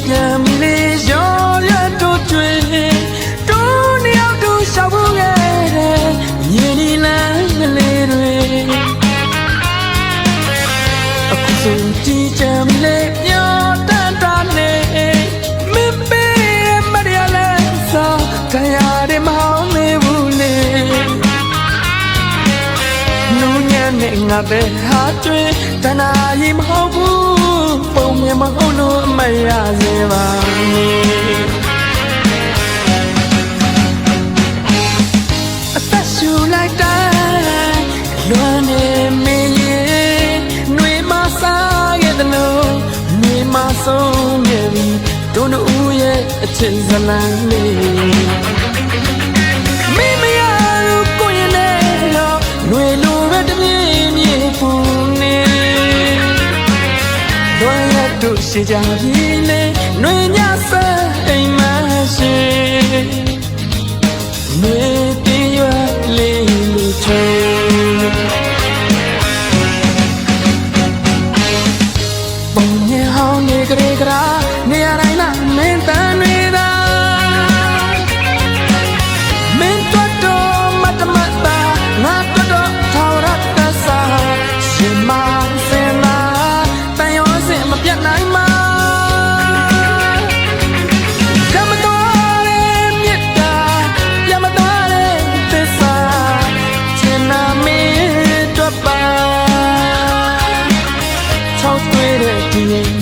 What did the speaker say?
ရောက်ပြန်ပြီလေရောရတို့ကျွေတူနှစ်ယောက်တို့ရှောက်ဖို့ခဲ့တဲ့မြင်ဒီလမ်းကလေးတွေအခုဆိုကြည်ကြံပြီလေမျောတန်တာနေမပေးမရလဲစားတရားတွေမဟောင်းနေဘူးလေနူးညံ့နဲ့ငါပဲဟာတွင်တနာရီမဟုတ်ဘူး ပုံမြင်မဟုတ်လို့အမရစေပါအသက်ရှူလိုက်တိုင်းလွမ်းနေမင်းရဲ့ຫນွေမစားရဲ့တလို့ຫນွေမဆုံးခဲ့ပြီတို့တို့ဦးရဲ့အချစ်ဇလံလေး တို့ရှိကြပြီလေຫນွေညဆဲအိ သွေး